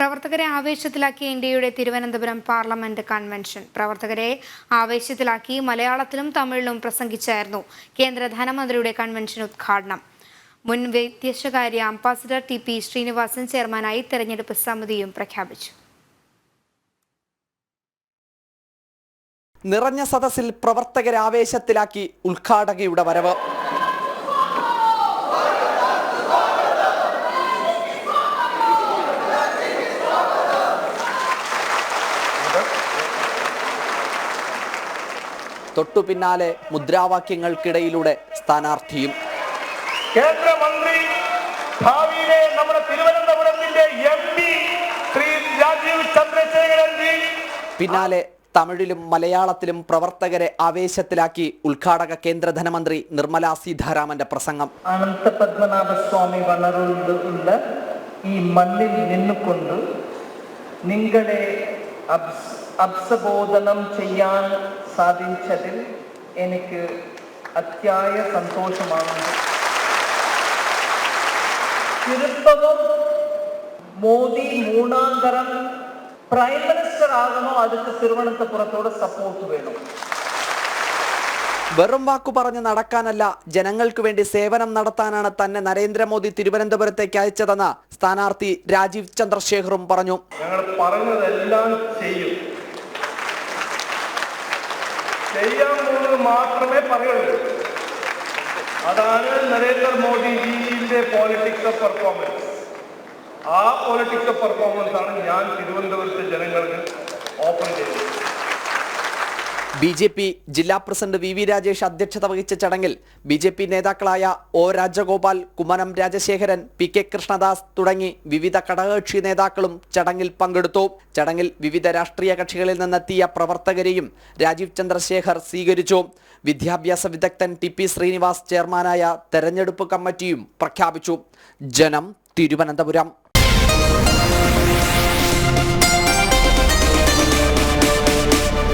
പ്രവർത്തകരെ ആവേശത്തിലാക്കി ഇന്ത്യയുടെ Thiruvananthapuram parliament convention. പ്രവർത്തകരെ ആവേശത്തിലാക്കി മലയാളത്തിലും തമിഴിലും പ്രസംഗിച്ചായിരുന്നു കേന്ദ്ര ധനമന്ത്രിയുടെ കൺവെൻഷൻ ഉദ്ഘാടനം. മുൻ വിദേശകാര്യ അംബാസിഡർ ടി പി ശ്രീനിവാസൻ ചെയർമാനായി തെരഞ്ഞെടുപ്പ് സമിതിയും പ്രഖ്യാപിച്ചു. നിറഞ്ഞ സദസ്സിൽ പ്രവർത്തകരെ ആവേശത്തിലാക്കി ഉദ്ഘാടകയുടെ വരവ്. തൊട്ടു പിന്നാലെ മുദ്രാവാക്യങ്ങൾക്കിടയിലൂടെ സ്ഥാനാർത്ഥിയും. കേന്ദ്രമന്ത്രി ഭാവിയിലെ നമ്മുടെ തിരുവനന്തപുരത്തിന്റെ എം പി ശ്രീ രാജീവ് ചന്ദ്രശേഖരൻ പിന്നാലെ തമിഴിലും മലയാളത്തിലും പ്രവർത്തകരെ ആവേശത്തിലാക്കി ഉദ്ഘാടക കേന്ദ്ര ധനമന്ത്രി നിർമ്മലാ സീതാരാമന്റെ പ്രസംഗം. അനന്ത പത്മനാഭസ്വാമി വളരുള്ള ഈ മണ്ണിൽ നിന്നുകൊണ്ട് നിങ്ങളെ അബ്സബോധനം ചെയ്യാൻ സാധിച്ചതിൽ എനിക്ക് അത്യായ സന്തോഷമാണ് തിരുപ്പവും മോദി മൂന്നാം തരം പ്രൈം മിനിസ്റ്റർ ആകണോ അതിന് തിരുവനന്തപുരത്തോട് സപ്പോർട്ട് വേണം വെറും വാക്കു പറഞ്ഞ് നടക്കാനല്ല ജനങ്ങൾക്ക് വേണ്ടി സേവനം നടത്താനാണ് തന്നെ നരേന്ദ്രമോദി തിരുവനന്തപുരത്തേക്ക് അയച്ചതെന്ന് സ്ഥാനാർത്ഥി രാജീവ് ചന്ദ്രശേഖറും പറഞ്ഞു. ഞങ്ങൾ പറഞ്ഞതെല്ലാം ചെയ്യും. ചെയ്യാൻ പോകുന്നത് മാത്രമേ പറയുള്ളൂ. അതാണ് നരേന്ദ്രമോദിജിയുടെ പോളിറ്റിക്സ് ഓഫ് പെർഫോമൻസ് ആ പോളിറ്റിക്സ് പെർഫോമൻസ് ആണ് ഞാൻ തിരുവനന്തപുരത്തെ ജനങ്ങൾക്ക് ഓപ്പൺ ചെയ്തത്. ബി ജെ പി ജില്ലാ പ്രസിഡന്റ് വി വി രാജേഷ് അധ്യക്ഷത വഹിച്ച ചടങ്ങിൽ ബി ജെ പി നേതാക്കളായ O Rajagopal Kummanam Rajasekharan P K Krishnadas തുടങ്ങി വിവിധ ഘടകകക്ഷി നേതാക്കളും ചടങ്ങിൽ പങ്കെടുത്തു. ചടങ്ങിൽ വിവിധ രാഷ്ട്രീയ കക്ഷികളിൽ നിന്നെത്തിയ പ്രവർത്തകരെയും രാജീവ് ചന്ദ്രശേഖർ സ്വീകരിച്ചു. വിദ്യാഭ്യാസ വിദഗ്ധൻ ടി പി ശ്രീനിവാസ് ചെയർമാനായ തെരഞ്ഞെടുപ്പ് കമ്മിറ്റിയും പ്രഖ്യാപിച്ചു. ജനം തിരുവനന്തപുരം.